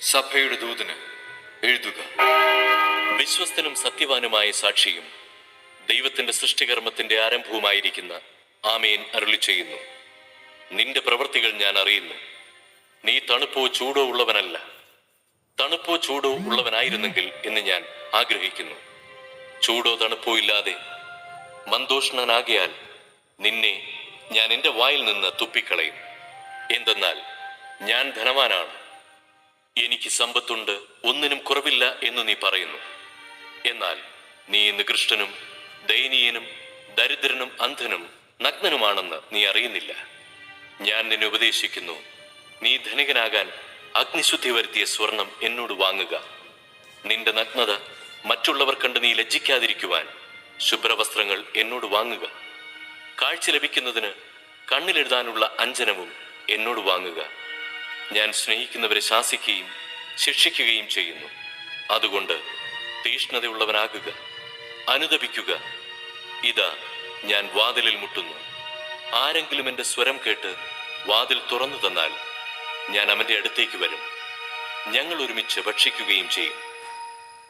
സഭയുടെ ദൂതന് എഴുതുക. വിശ്വസ്തനും സത്യവാനുമായ സാക്ഷിയും ദൈവത്തിന്റെ സൃഷ്ടികർമ്മത്തിന്റെ ആരംഭവുമായിരിക്കുന്ന ആമേൻ അരുളി ചെയ്യുന്നു. നിന്റെ പ്രവൃത്തികൾ ഞാൻ അറിയുന്നു. നീ തണുപ്പോ ചൂടോ ഉള്ളവനല്ല. തണുപ്പോ ചൂടോ ഉള്ളവനായിരുന്നെങ്കിൽ എന്ന് ഞാൻ ആഗ്രഹിക്കുന്നു. ചൂടോ തണുപ്പോ ഇല്ലാതെ മന്ദോഷ്ണനാകിയാൽ നിന്നെ ഞാൻ എന്റെ വായിൽ നിന്ന് തുപ്പിക്കളയും. എന്തെന്നാൽ ഞാൻ ധനവാനാണ്. എനിക്ക് സമ്പത്തുണ്ട് ഒന്നിനും കുറവില്ല എന്ന് നീ പറയുന്നു. എന്നാൽ നീ നികൃഷ്ടനും ദയനീയനും ദരിദ്രനും അന്ധനും നഗ്നനുമാണെന്ന് നീ അറിയുന്നില്ല. ഞാൻ നിന്നെ ഉപദേശിക്കുന്നു. നീ ധനികനാകാൻ അഗ്നിശുദ്ധി വരുത്തിയ സ്വർണം എന്നോട് വാങ്ങുക. നിന്റെ നഗ്നത മറ്റുള്ളവർ കണ്ട് നീ ലജ്ജിക്കാതിരിക്കുവാൻ ശുഭ്രവസ്ത്രങ്ങൾ എന്നോട് വാങ്ങുക. കാഴ്ച ലഭിക്കുന്നതിന് കണ്ണിലെഴുതാനുള്ള അഞ്ജനവും എന്നോട് വാങ്ങുക. ഞാൻ സ്നേഹിക്കുന്നവരെ ശാസിക്കുകയും ശിക്ഷിക്കുകയും ചെയ്യുന്നു. അതുകൊണ്ട് തീഷ്ണതയുള്ളവനാകുക അനുദപിക്കുക. ഇതാ ഞാൻ വാതിലിൽ മുട്ടുന്നു. ആരെങ്കിലും എന്റെ സ്വരം കേട്ട് വാതിൽ തുറന്നു തന്നാൽ ഞാൻ അവന്റെ അടുത്തേക്ക് വരും. ഞങ്ങൾ ഒരുമിച്ച് ഭക്ഷിക്കുകയും ചെയ്യും.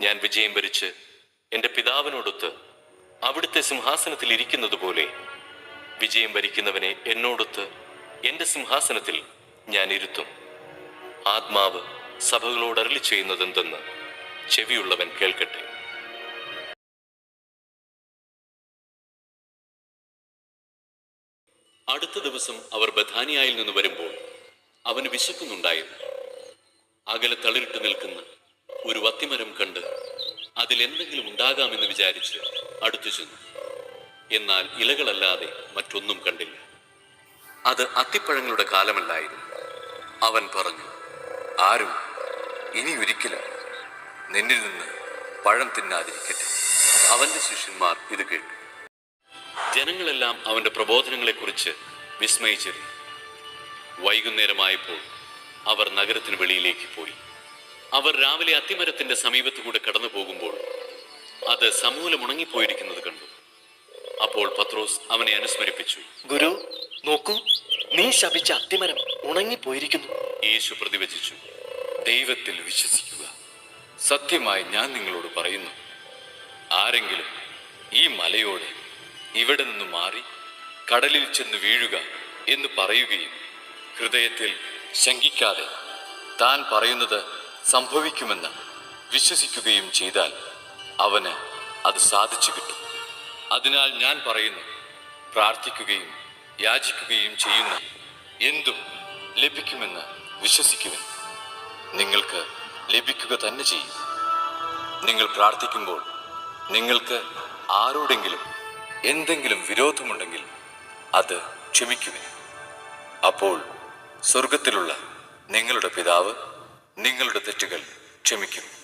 ഞാൻ വിജയം വരിച്ച് എന്റെ പിതാവിനോടൊത്ത് അവിടുത്തെ സിംഹാസനത്തിൽ ഇരിക്കുന്നത് പോലെ വിജയം വരിക്കുന്നവനെ എന്നോടൊത്ത് എന്റെ സിംഹാസനത്തിൽ ഞാൻ ഇരുത്തും. ആത്മാവ് സഭകളോട് അരളി ചെയ്യുന്നതെന്തെന്ന് ചെവിയുള്ളവൻ കേൾക്കട്ടെ. അടുത്ത ദിവസം അവർ ബഥാനിയായിൽ നിന്ന് വരുമ്പോൾ അവന് വിശക്കുന്നുണ്ടായിരുന്നു. അകലെ തളിരിട്ട് നിൽക്കുന്ന ഒരു വത്തിമരം കണ്ട് അതിൽ എന്തെങ്കിലും ഉണ്ടാകാമെന്ന് വിചാരിച്ച് അടുത്തു ചെന്നു. എന്നാൽ ഇലകളല്ലാതെ മറ്റൊന്നും കണ്ടില്ല. അത് അത്തിപ്പഴങ്ങളുടെ കാലമല്ലായിരുന്നു. അവൻ പറഞ്ഞു ആരും ഇനി ഒരിക്കലും നിന്നിൽ നിന്ന് പഴം തിന്നാതിരിക്കട്ടെ. അവന്റെ ശിഷ്യന്മാർ ഇത് കേട്ടു. ജനങ്ങളെല്ലാം അവന്റെ പ്രബോധനങ്ങളെക്കുറിച്ച് വിസ്മയിച്ചിരുന്നു. വൈകുന്നേരമായപ്പോൾ അവർ നഗരത്തിന് വെളിയിലേക്ക് പോയി. അവർ രാവിലെ അത്തിമരത്തിന്റെ സമീപത്തു കൂടെ കടന്നു പോകുമ്പോൾ അത് സമൂലം ഉണങ്ങിപ്പോയിരിക്കുന്നത് കണ്ടു. അപ്പോൾ പത്രോസ് അവനെ അനുസ്മരിപ്പിച്ചു. ഗുരു നോക്കൂ നീ ശപിച്ച അത്തിമരം ഉണങ്ങിപ്പോയിരിക്കുന്നു. യേശു പ്രതിവചിച്ചു. ദൈവത്തിൽ വിശ്വസിക്കുക. സത്യമായി ഞാൻ നിങ്ങളോട് പറയുന്നു. ആരെങ്കിലും ഈ മലയോട് ഇവിടെ നിന്ന് മാറി കടലിൽ ചെന്ന് വീഴുക എന്ന് പറയുകയും ഹൃദയത്തിൽ ശങ്കിക്കാതെ താൻ പറയുന്നത് സംഭവിക്കുമെന്ന് വിശ്വസിക്കുകയും ചെയ്താൽ അവന് അത് സാധിച്ചു കിട്ടും. അതിനാൽ ഞാൻ പറയുന്നു പ്രാർത്ഥിക്കുകയും യാചിക്കുകയും ചെയ്യുന്ന എന്തും ലഭിക്കുമെന്ന് വിശ്വസിക്കുവിൻ. നിങ്ങൾക്ക് ലഭിക്കുക തന്നെ ചെയ്യും. നിങ്ങൾ പ്രാർത്ഥിക്കുമ്പോൾ നിങ്ങൾക്ക് ആരോടെങ്കിലും എന്തെങ്കിലും വിരോധമുണ്ടെങ്കിൽ അത് ക്ഷമിക്കുവിൻ. അപ്പോൾ സ്വർഗത്തിലുള്ള നിങ്ങളുടെ പിതാവ് നിങ്ങളുടെ തെറ്റുകൾ ക്ഷമിക്കും.